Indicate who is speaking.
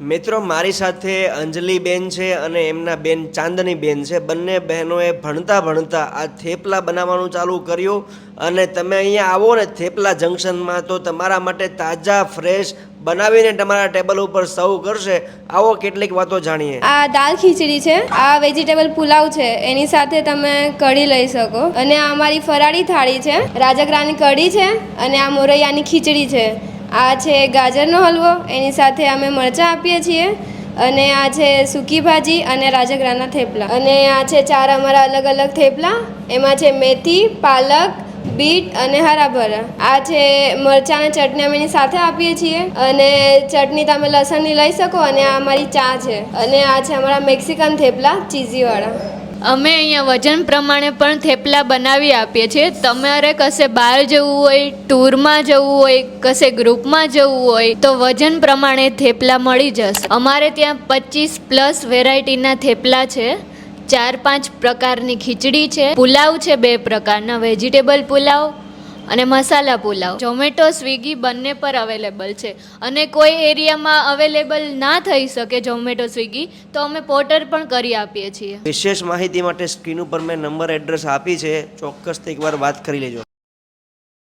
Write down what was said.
Speaker 1: મિત્રો, મારી સાથે અંજલિ બેન છે અને એમના બેન ચાંદની બેન છે. બંને બહેનોએ ભણતા ભણતા આ થેપલા બનાવવાનું ચાલુ કર્યું અને તમે અહીંયા આવો ને થેપલા જંકશનમાં તો તમારા માટે તાજા, ફ્રેશ બનાવીને તમારા ટેબલ ઉપર સર્વ કરશે. આવો કેટલીક વાતો જાણીએ.
Speaker 2: આ દાલ ખીચડી છે, આ વેજીટેબલ પુલાવ છે, એની સાથે તમે કઢી લઈ શકો. અને આ અમારી ફરાળી થાળી છે રાજગરાની કઢી છે અને આ મોરૈયાની ખીચડી છે. આ છે ગાજરનો હલવો, એની સાથે અમે મરચાં આપીએ છીએ અને આ છે સૂકી ભાજી અને રાજગરાના થેપલા. અને આ છે ચાર અમારા અલગ અલગ થેપલા, એમાં છે મેથી, પાલક, બીટ અને હરાભરા. આ છે મરચાંની ચટણી અમે એની સાથે આપીએ છીએ. અને ચટણી તમે લસણની લઈ શકો અને આ અમારી ચા છે. અને આ છે અમારા મેક્સિકન થેપલા, ચીઝીવાળા.
Speaker 3: અમે અહીંયા વજન પ્રમાણે પણ થેપલા બનાવી આપીએ છીએ. તમારે કશે બહાર જવું હોય, ટૂરમાં જવું હોય, કશે ગ્રુપમાં જવું હોય, તો વજન પ્રમાણે થેપલા મળી જશે. અમારે ત્યાં પચીસ પ્લસ વેરાયટીના થેપલા છે. ચાર પાંચ પ્રકારની ખીચડી છે. પુલાવ છે બે પ્રકારના. વેજીટેબલ પુલાવ અને મસાલા પુલાવ. ઝોમેટો સ્વિગી બંને પર અવેલેબલ છે. અને કોઈ એરિયામાં અવેલેબલ ના થઈ શકે ઝોમેટો સ્વિગી તો અમે પોર્ટર પણ કરી આપીએ છીએ.
Speaker 1: વિશેષ માહિતી માટે સ્ક્રીન ઉપર મેં નંબર એડ્રેસ આપી છે. ચોક્કસથી એકવાર વાત કરી લેજો.